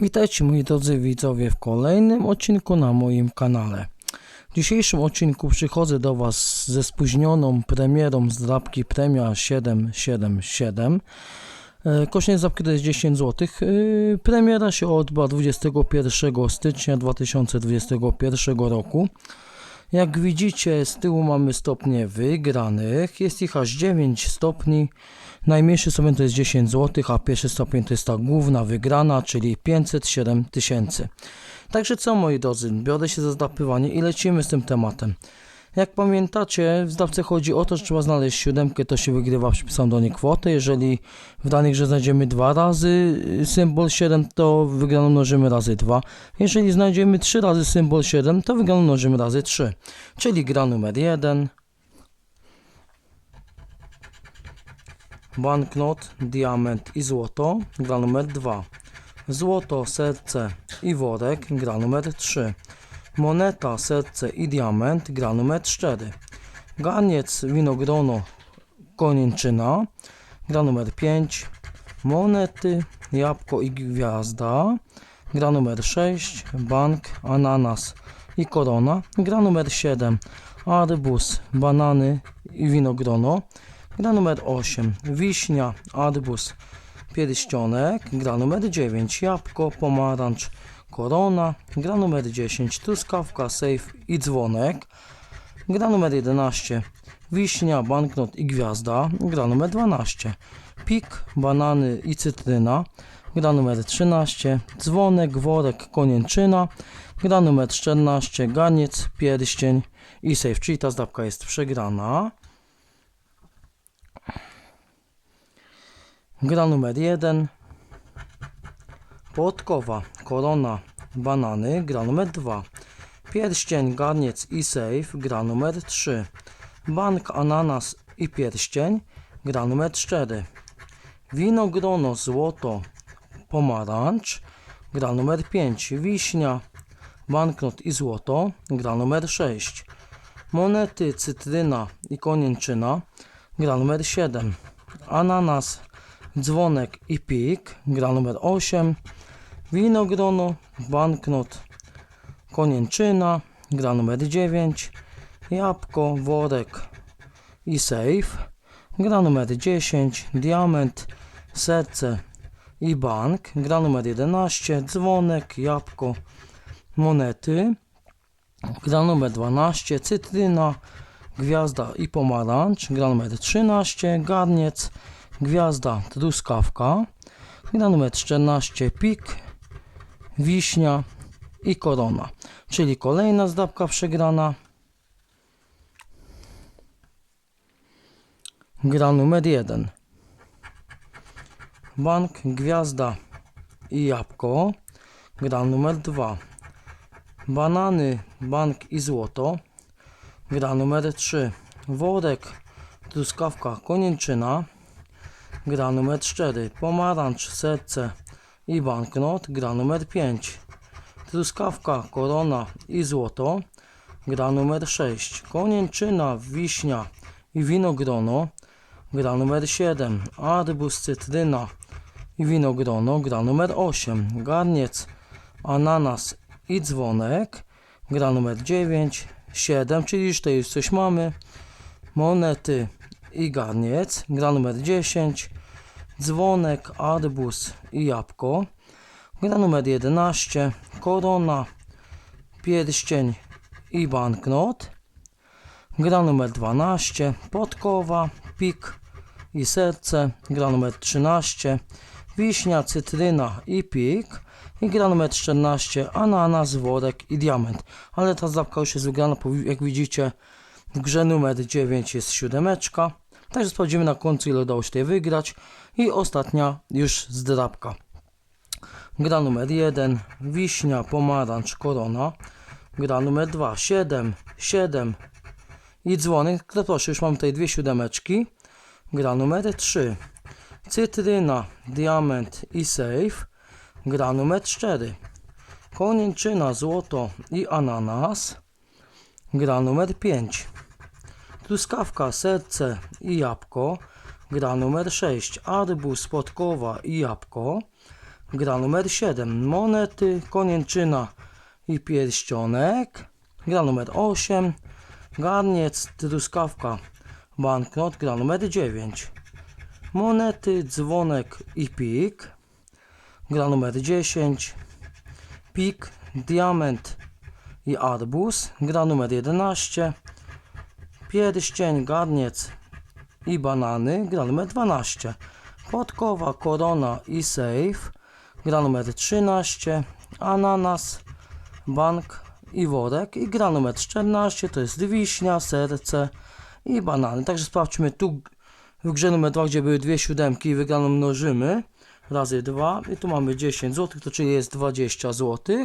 Witajcie moi drodzy widzowie w kolejnym odcinku na moim kanale. W dzisiejszym odcinku przychodzę do Was ze spóźnioną premierą z drapki Premia 777. E, Kosztuje zapki to jest 10 zł. Premiera się odbyła 21 stycznia 2021 roku. Jak widzicie z tyłu mamy stopnie wygranych. Jest ich aż 9 stopni. Najmniejszy stopień to jest 10 zł, a pierwszy stopień to jest ta główna wygrana, czyli 507 tysięcy. Także co moi drodzy, biorę się za zdapywanie i lecimy z tym tematem. Jak pamiętacie, w zdawce chodzi o to, że trzeba znaleźć siódemkę, to się wygrywa przypisaną do niej kwotę. Jeżeli w danej grze znajdziemy dwa razy y, symbol 7, to wygraną mnożymy razy 2. Jeżeli znajdziemy trzy razy symbol 7, to wygraną mnożymy razy 3. Czyli gra numer 1. Banknot, diament i złoto. Gra numer 2. Złoto, serce i worek. Gra numer 3. Moneta, serce i diament. Gra numer 4. Garniec, winogrono, konińczyna. Gra numer 5. Monety, jabłko i gwiazda. Gra numer 6. Bank, ananas i korona. Gra numer 7. Arbuz, banany i winogrono. Gra numer 8. Wiśnia, arbuz, pierścionek. Gra numer 9. Jabłko, pomarańcz, korona. Gra numer 10. Truskawka, safe i dzwonek. Gra numer 11. Wiśnia, banknot i gwiazda. Gra numer 12. Pik, banany i cytryna. Gra numer 13. Dzwonek, worek, konięczyna. Gra numer 14. Ganiec, pierścień i safe. Czyli ta zdawka jest przegrana. Gra numer 1. Płotkowa, korona, banany. Gra numer 2. Pierścień, garniec i safe. Gra numer 3. Bank, ananas i pierścień. Gra numer 4. Winogrono, złoto, pomarańcz. Gra numer 5. Wiśnia, banknot i złoto. Gra numer 6. Monety, cytryna i konińczyna. Gra numer 7. Ananas, dzwonek i pik. Gra numer 8. Winogrono, banknot, konińczyna. Gra numer 9. Jabłko, worek i safe. Gra numer 10. Diament, serce i bank. Gra numer 11. Dzwonek, jabłko, monety. Gra numer 12. Cytryna, gwiazda i pomarańcz. Gra numer 13. Garniec, gwiazda, truskawka. Gra numer 14. Pik, wiśnia i korona. Czyli kolejna zdawka przegrana. Gra numer 1. Bank, gwiazda i jabłko. Gra numer 2. Banany, bank i złoto. Gra numer 3. Worek, truskawka, konińczyna. Gra numer 4. Pomarańcz, serce i banknot. Gra numer 5. Truskawka, korona i złoto. Gra numer 6. Konińczyna, wiśnia i winogrono. Gra numer 7. Arbuz, cytryna i winogrono. Gra numer 8. Garniec, ananas i dzwonek. Gra numer 9. 7, czyli już tutaj już coś mamy. Monety i garniec. Gra numer 10. Dzwonek, arbuz i jabłko. Gra numer 11. Korona, pierścień i banknot. Gra numer 12. Podkowa, pik i serce. Gra numer 13. Wiśnia, cytryna i pik. I gra numer 14. Ananas, worek i diament. Ale ta zdawka już jest wygrana. bo Jak widzicie w grze numer 9 jest siódemeczka. Także sprawdzimy na końcu ile udało się tutaj wygrać. I ostatnia już zdrabka. Gra numer 1. Wiśnia, pomarańcz, korona. Gra numer 2. 7, 7 i dzwonek. To proszę, już mam tutaj dwie siódemeczki. Gra numer 3. Cytryna, diament i safe. Gra numer 4. Konińczyna, złoto i ananas. Gra numer 5. Truskawka, serce i jabłko. Gra numer 6. Arbuz, podkowa i jabłko. Gra numer 7. Monety, konięczyna i pierścionek. Gra numer 8. Garniec, truskawka, banknot. Gra numer 9. Monety, dzwonek i pik. Gra numer 10. Pik, diament i arbuz. Gra numer 11. Pierścień, garniec i banany. Gra numer 12. Podkowa, korona i safe. Gra numer 13. Ananas, bank i worek. I gra numer 14 to jest wiśnia, serce i banany. Także sprawdźmy tu w grze numer 2, gdzie były dwie siódemki i wygraną mnożymy razy 2 i tu mamy 10 zł, to czyli jest 20 zł.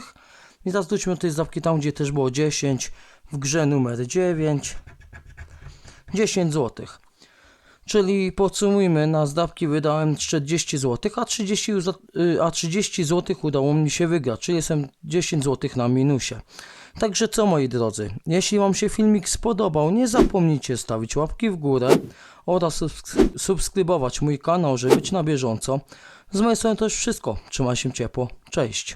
I teraz wróćmy do tej zapki tam, gdzie też było 10 w grze numer 9. 10 zł. Czyli podsumujmy, na zdawki wydałem 40 zł, a 30, za- y, a 30 zł udało mi się wygrać, czyli jestem 10 zł na minusie. Także co moi drodzy, jeśli Wam się filmik spodobał, nie zapomnijcie stawić łapki w górę oraz subsk- subskrybować mój kanał, żeby być na bieżąco. Z mojej strony to już wszystko. Trzymaj się ciepło. Cześć.